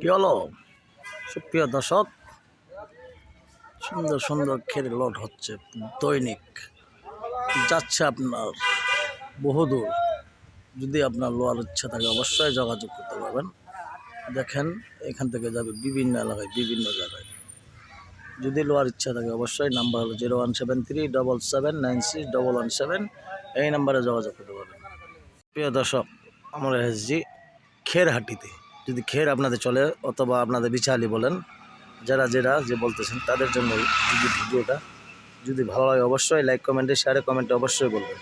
কি হলো সুপ্রিয় দর্শক, সুন্দর সুন্দর খেলে লোড হচ্ছে, দৈনিক যাচ্ছে আপনার বহুদূর। যদি আপনার লোয়ার ইচ্ছা থাকে অবশ্যই যোগাযোগ করতে পারবেন। দেখেন, এখান থেকে যাবে বিভিন্ন এলাকায়, বিভিন্ন জায়গায়। যদি লোয়ার ইচ্ছা থাকে অবশ্যই নাম্বার হলো zero one seven three double seven nine six double one seven. এই নাম্বারে যোগাযোগ করতে পারবেন। প্রিয় দর্শক, আমরা এসেছি খেরহাটিতে। যদি খের আপনাদের চলে অথবা আপনাদের বিচালি বলেন, যারা যারা যে বলতেছেন তাদের জন্য ভিডিওটা। যদি ভালো লাগে অবশ্যই লাইক কমেন্টে শেয়ারে কমেন্টে অবশ্যই বলবেন।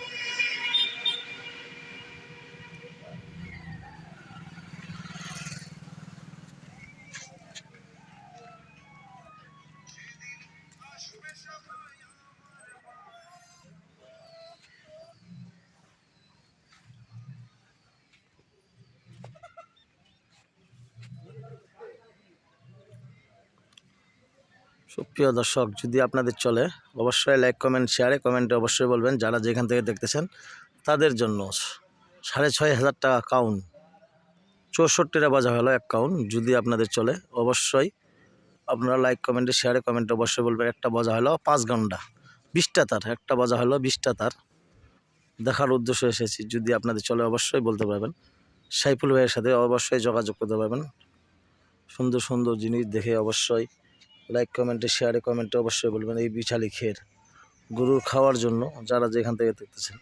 সুপ্রিয় দর্শক, যদি আপনাদের চলে, অবশ্যই লাইক কমেন্ট শেয়ারে কমেন্টে অবশ্যই বলবেন যারা যেখান থেকে দেখতেছেন, তাদের জন্য সাড়ে ছয় হাজার টাকা কাউন্ট চৌষট্টিটা বাজা হলো এক কাউন্ট যদি আপনাদের চলে, অবশ্যই আপনারা লাইক কমেন্টে শেয়ারে কমেন্টে অবশ্যই বলবেন একটা বাজা হলো পাঁচ ঘণ্টা, বিশটা তার, একটা বাজা হলো বিশটা তার। দেখার উদ্দেশ্য এসেছি, যদি আপনাদের চলে, অবশ্যই বলতে পারবেন। সাইফুল ভাইয়ের সাথে অবশ্যই যোগাযোগ করতে পারবেন। সুন্দর সুন্দর জিনিস দেখে অবশ্যই লাইক কমেন্টে শেয়ারে কমেন্টে অবশ্যই বলবেন এই বিছালি খের গরুর খাওয়ার জন্য যারা যেখান থেকে দেখতেছেন।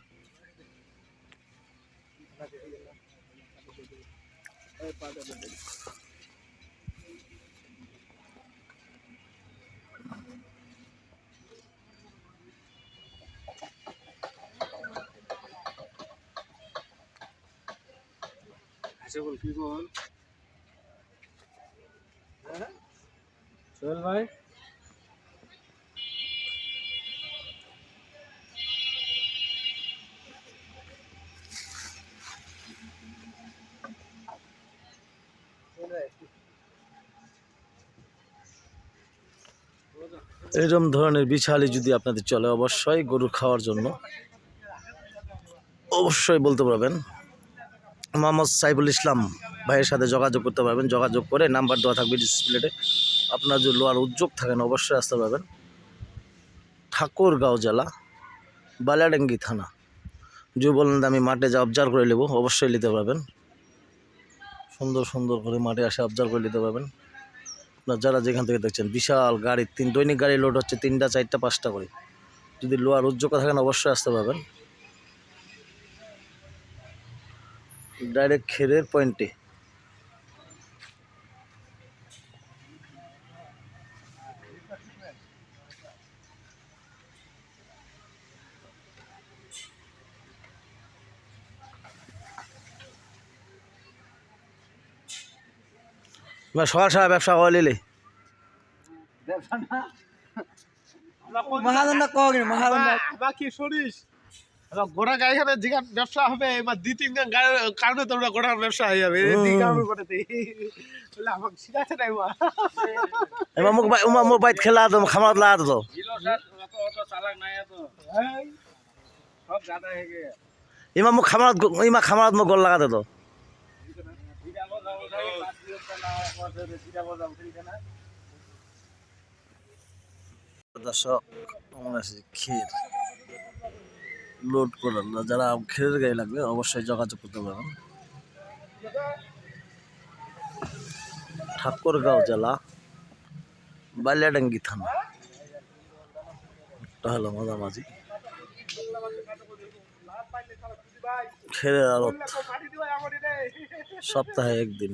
আচ্ছা কি বল সোহেল ভাই। এরকম ধরনের বিছালি যদি আপনাদের চলে, অবশ্যই গরু খাওয়ার জন্য অবশ্যই বলতে পারবেন। মোহাম্মদ সাইফুল ইসলাম ভাইয়ের সাথে যোগাযোগ করতে পারবেন। যোগাযোগ করে নাম্বার দেওয়া থাকবে ডিসপ্লেতে আপনার যদি লোয়ার উদ্যোগ থাকেন, অবশ্যই আসতে পারবেন। ঠাকুরগাঁও জেলা, বালাডাঙ্গি থানা। যদি বলেন আমি মাঠে যা অবজার্ভ করে নেব, অবশ্যই নিতে পারবেন। সুন্দর সুন্দর করে মাঠে আসে অবজার্ভ করে নিতে পারবেন। আপনার যারা যেখান থেকে দেখছেন, বিশাল গাড়ি, তিন দৈনিক গাড়ি লোড হচ্ছে তিনটা, চারটা, পাঁচটা করে। যদি লোয়ার উদ্যোগ থাকেন, অবশ্যই আসতে পারবেন। ডাইরেক্ট খেরের পয়েন্টে। সকাল সকাল ব্যবসা করে নিলে? কগনি মহাজনটা বাকি শুনিস এবার গোড়া গাড়ি খানে যেখান ব্যবসা হবে এবার দ্বিতীয় দিন গাড়ির কারণে তোমরা গোড়ার ব্যবসা হয়ে যাবে। দিই আমাকে শিখাচ্ছে নাই এবার? উমা মুখ বাইত খেলা তো খামার লাগা তো ইমা মুখ খামার ইমা খামার মুখ গল লাগাতে তো দর্শক আমার আছে ক্ষীর। লোড করেন যারা খেরের গাড়ি লাগবে, অবশ্যই যোগাযোগ করতে পারেন। ঠাকুরগাঁও জেলা, বালিয়াডাঙ্গি থানা। একটা হলো মাঝামাঝি। খেরের আলত। সপ্তাহে একদিন।